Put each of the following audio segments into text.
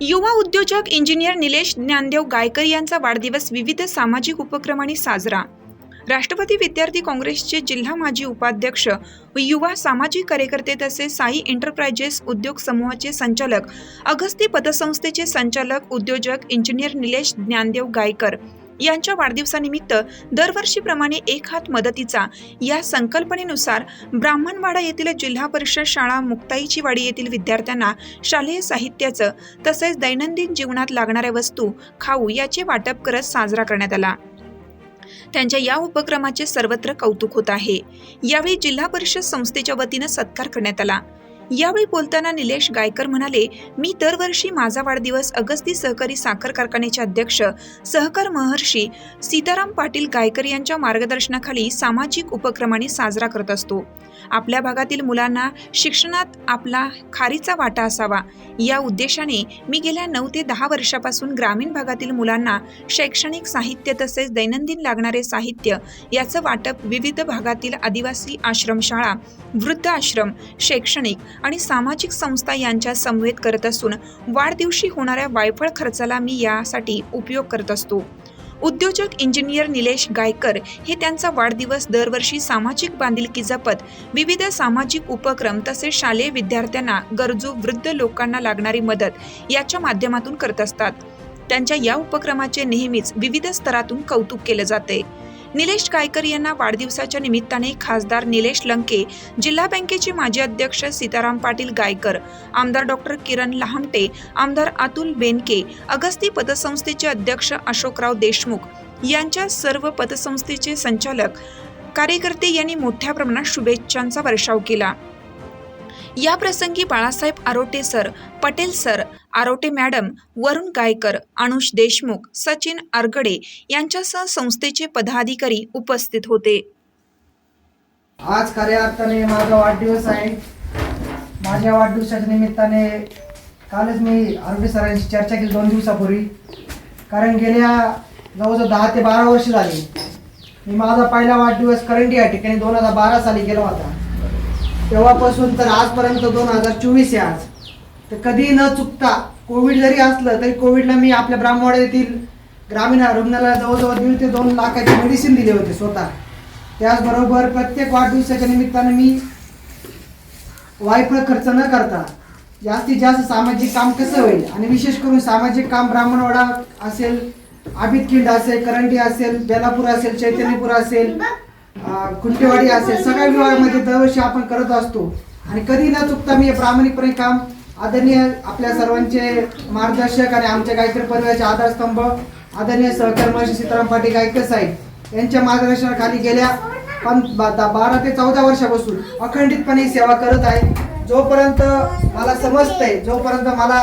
युवा उद्योजक इंजिनियर निलेश ज्ञानदेव गायकर यांचा वाढदिवस विविध सामाजिक उपक्रमांनी साजरा. राष्ट्रपती विद्यार्थी काँग्रेसचे जिल्हा माजी उपाध्यक्ष व युवा सामाजिक कार्यकर्ते तसेच साई एंटरप्राइजेस उद्योग समूहाचे संचालक अगस्ती पतसंस्थेचे संचालक उद्योजक इंजिनियर निलेश ज्ञानदेव गायकर यांच्या वाढदिवसानिमित्त दरवर्षीप्रमाणे एक हात मदतीचा या संकल्पनेनुसार ब्राह्मणवाडा येथील जिल्हा परिषद शाळा मुक्ताईची वाडी येथील विद्यार्थ्यांना शालेय साहित्याचं तसेच दैनंदिन जीवनात लागणाऱ्या वस्तू खाऊ याचे वाटप करत साजरा करण्यात आला. त्यांच्या या उपक्रमाचे सर्वत्र कौतुक होत आहे. यावेळी जिल्हा परिषद संस्थेच्या वतीनं सत्कार करण्यात आला. यावेळी बोलताना निलेश गायकर म्हणाले मी दरवर्षी माझा वाढदिवस अगस्ती सहकारी साखर कारखान्याचे अध्यक्ष सहकार महर्षी सीताराम पाटील गायकर यांच्या मार्गदर्शनाखाली सामाजिक उपक्रमाने साजरा करत असतो. आपल्या भागातील मुलांना शिक्षणात आपला खारीचा वाटा असावा. या उद्देशाने मी गेल्या नऊ ते दहा वर्षापासून ग्रामीण भागातील मुलांना शैक्षणिक साहित्य तसेच दैनंदिन लागणारे साहित्य याचं वाटप विविध भागातील आदिवासी आश्रमशाळा वृद्ध आश्रम शैक्षणिक आणि सामाजिक संस्था यांच्या समवेत करत असून वाढदिवशी होणाऱ्या वायफळ खर्चाला मी यासाठी उपयोग करत असतो. उद्योजक इंजिनियर निलेश गायकर हे त्यांचा वाढदिवस दरवर्षी सामाजिक बांधिलकी जपत विविध सामाजिक उपक्रम तसेच शालेय विद्यार्थ्यांना गरजू वृद्ध लोकांना लागणारी मदत याच्या माध्यमातून करत असतात. त्यांच्या या उपक्रमाचे नेहमीच विविध स्तरातून कौतुक केले जाते. निलेश गायकर यांना वाढदिवसाच्या निमित्ताने खासदार निलेश लंके जिल्हा बँकेचे माजी अध्यक्ष सीताराम पाटील गायकर आमदार डॉक्टर किरण लहामटे आमदार अतुल बेनके अगस्ती पतसंस्थेचे अध्यक्ष अशोकराव देशमुख यांच्या सर्व पतसंस्थेचे संचालक कार्यकर्ते यांनी मोठ्या प्रमाणात शुभेच्छांचा वर्षाव केला. या प्रसंगी Balasaheb Arote sir Patel sir Arote madam Varun Gaikar Anush Deshmukh Sachin Argade यांच्यासह संस्थेचे पदाधिकारी उपस्थित होते. आज खऱ्या अर्थाने माझा वाढदिवस आहे. माझ्या वाढदिवसाच्या निमित्ताने कालच मी आरोग्य सरांशी चर्चा केली दोन दिवसापूर्वी. कारण गेल्या जवळजवळ दहा ते बारा वर्ष झाली. मी माझा पहिला वाढदिवस करंडी या ठिकाणी दोन हजार बारा साली गेला होता. तेव्हापासून तर आजपर्यंत दोन हजार चोवीस आहे आज. तर कधी न चुकता कोविड जरी असलं तरी कोविडला मी आपल्या ब्राह्मवाडा येथील ग्रामीण रुग्णालयाला जवळजवळ दीड ते दोन लाखाची मेडिसिन दिले होते स्वतः. त्याचबरोबर प्रत्येक वाढदिवसाच्या निमित्ताने मी वायफळ खर्च न करता जास्तीत जास्त सामाजिक काम कसं होईल? आणि विशेष करून सामाजिक काम ब्राह्मणवाडा असेल आबिदखिंड असेल करंटी असेल बेलापूर असेल चैतन्यपूर असेल कुंटेवाडी असेल सगळ्या विभागामध्ये दरवर्षी आपण करत असतो. आणि कधी न चुकता मी हे प्रामाणिकपणे काम आदरणीय आपल्या सर्वांचे मार्गदर्शक आणि आमच्या गायकर परिवाराचे आधारस्तंभ आदरणीय सहकार महर्षी सीताराम पाटील गायकर साहेब यांच्या मार्गदर्शनाखाली गेल्या पण बा- बारा ते चौदा वर्षापासून अखंडितपणे ही सेवा करत आहे. जोपर्यंत मला समजतंय जोपर्यंत मला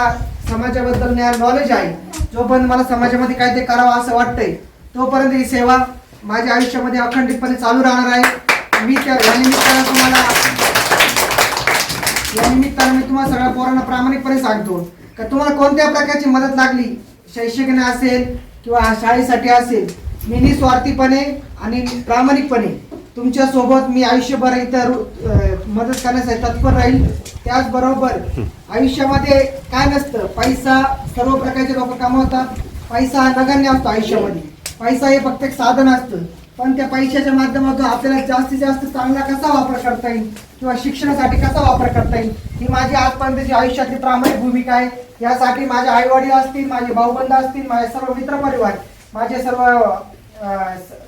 समाजाबद्दल नॉलेज आहे जोपर्यंत मला समाजामध्ये काय ते करावं असं वाटतंय तोपर्यंत ही सेवा माझ्या आयुष्यामध्ये अखंडितपणे चालू राहणार आहे. मी त्या या निमित्तानं तुम्हाला या निमित्तानं मी तुम्हाला सगळ्या पोरांना प्रामाणिकपणे सांगतो. का तुम्हाला कोणत्या प्रकारची मदत लागली शैक्षणिक असेल किंवा शाळेसाठी असेल मी निस्वार्थीपणे आणि प्रामाणिकपणे तुमच्यासोबत मी आयुष्यभर इतर मदत करण्यासाठी तत्पर राहील. त्याचबरोबर आयुष्यामध्ये काय नसतं पैसा सर्व प्रकारचे लोक कमावतात. पैसा हा नगण्य असतो आयुष्यामध्ये. पैसा हे फक्त एक साधन असतं. पण त्या पैशाच्या माध्यमातून आपल्याला जास्तीत जास्त चांगला कसा वापर करता येईल? किंवा शिक्षणासाठी कसा वापर करता येईल? ही माझी आजपर्यंतची आयुष्यातली प्रामाणिक भूमिका आहे. यासाठी माझे आई वडील असतील माझे भाऊबंद असतील माझे सर्व मित्रपरिवार माझे सर्व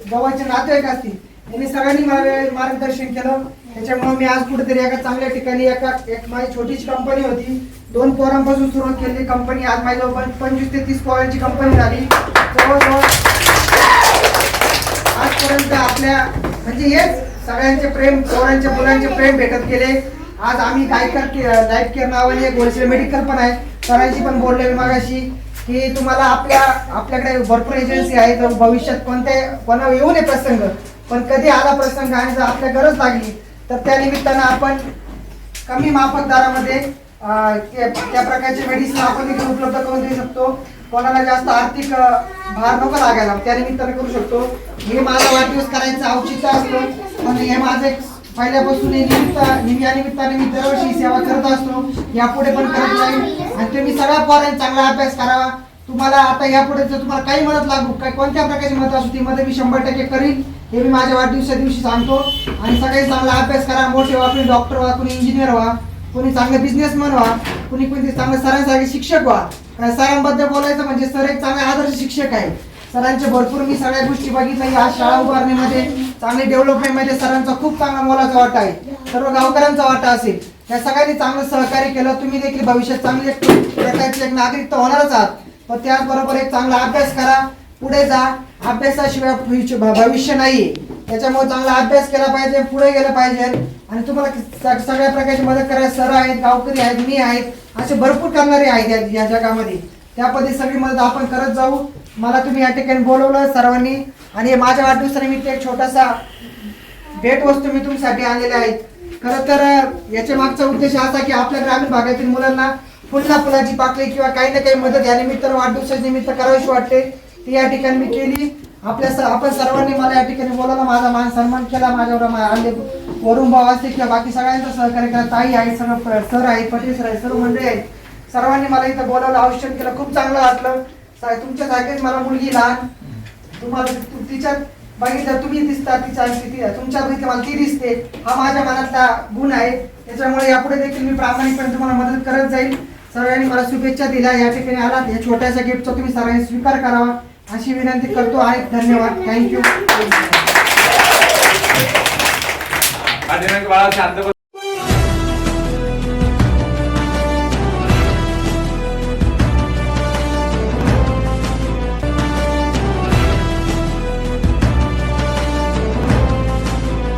जवळचे नातेवाईक असतील यांनी सगळ्यांनी मला मार्गदर्शन केलं. त्याच्यामुळे मी आज कुठेतरी एका चांगल्या ठिकाणी एका एक माझी छोटीशी कंपनी होती. दोन पोरांपासून सुरुवात केलेली कंपनी आज माझ्याजवळ पंचवीस ते तीस पोरांची कंपनी झाली. म्हणजे हेच सगळ्यांचे प्रेम पोरांचे मुलांचे प्रेम भेटत गेले. आज आम्ही गायकर लाईफ केअर नावाने एक होलसेल मेडिकल पण आहे. सरांशी पण बोलले मी मागाशी की तुम्हाला आपल्या आपल्याकडे भरपूर एजन्सी आहे तर भविष्यात कोणते कोणा येऊ नये प्रसंग. पण कधी आला प्रसंग आणि जर आपल्या गरज लागली तर त्या निमित्तानं आपण कमी माफक दरामध्ये त्या प्रकारचे मेडिसिन आपण तिथे उपलब्ध करून देऊ शकतो. कोणाला जास्त आर्थिक भार नको लागायला. त्यानिमित्ताने करू शकतो. हे माझा वाढदिवस करायचं औचित्य असतो. आणि हे माझं एक पहिल्यापासून हे निमित्त या निमित्ताने मी दरवर्षी सेवा करत असतो. यापुढे पण करत राहील आणि तुम्ही सगळ्या पोरांनी चांगला अभ्यास करावा तुम्हाला आता यापुढे जर तुम्हाला काही मदत लागू काय कोणत्या प्रकारची मदत असू ती मदत मी शंभर टक्के करीन. हे मी माझ्या वाढदिवसाच्या दिवशी सांगतो. आणि सगळे चांगला अभ्यास करा. मोठे व्हा कोणी डॉक्टर व्हा कोणी इंजिनियर व्हा कोणी चांगले बिझनेसमॅन व्हा कोणी कुणी चांगलं सरांसारखे शिक्षक व्हा. सरांबद्दल बोलायचं म्हणजे सर एक चांगले आदर्श शिक्षक आहे सरांचे भरपूर मी सगळ्या गोष्टी बघितल्या. या शाळा उभारणीमध्ये चांगली डेव्हलपमेंटमध्ये सरांचा खूप चांगला मोलाचा वाटा आहे. सर्व गावकऱ्यांचा वाटा असेल. त्या सगळ्यांनी चांगलं सहकार्य केलं. तुम्ही देखील भविष्यात चांगले एक एक नागरिक तर होणारच आहात. पण त्याचबरोबर एक चांगला अभ्यास करा. पुढे जा. अभ्यासाशिवाय भविष्य भविष्य नाही. त्याच्यामुळे चांगला अभ्यास केला पाहिजे पुढे गेलं पाहिजे. आणि तुम्हाला सगळ्या प्रकारची मदत करायला सर आहेत गावकरी आहेत मी आहेत असे भरपूर करणारे आहेत या- या जगामध्ये. त्या पद्धती सगळी मदत आपण करत जाऊ. मला तुम्ही या ठिकाणी बोलवलं सर्वांनी. आणि माझ्या वाढदिवसानिमित्त एक छोटासा भेटवस्तू मी तुमच्यासाठी आणलेल्या आहेत खरं तर याच्या मागचा उद्देश असा की आपल्या ग्रामीण भागातील मुलांना पुन्हा फुलाची पाकळी किंवा काही ना काही मदत या निमित्त वाढदिवसाच्या निमित्त करावीशी वाटते. ती या ठिकाणी मी केली. आपल्या स- आपण सर्वांनी मला या ठिकाणी बोलावलं. माझा मान सन्मान केला. माझ्यावर मा- आले वरुण भाऊ असतील किंवा बाकी सगळ्यांचं सहकार्य केला. ताई आहे सर्व सर आहेत पटेल सर आहेत सर्व मंडळी आहेत. सर्वांनी मला इथं बोलावलं औषध केलं. खूप चांगलं वाटलं. तुमच्या जागेत मला मुलगी लहान. तुम्हाला तिच्यात बघितलं तुम्ही दिसता तिच्या किती तुमच्यात बघितलं मला ती दिसते. हा माझ्या मनातला गुण आहे. त्याच्यामुळे यापुढे देखील मी प्रामाणिकपणे तुम्हाला मदत करत जाईल. सर्वांनी मला शुभेच्छा दिल्या. या ठिकाणी आलात. या छोट्याशा गिफ्टचा तुम्ही सर्वांनी स्वीकार करावा. अशी विनंती करतो आणि धन्यवाद. थँक्यू पाठीमागे बाळा शांत बस.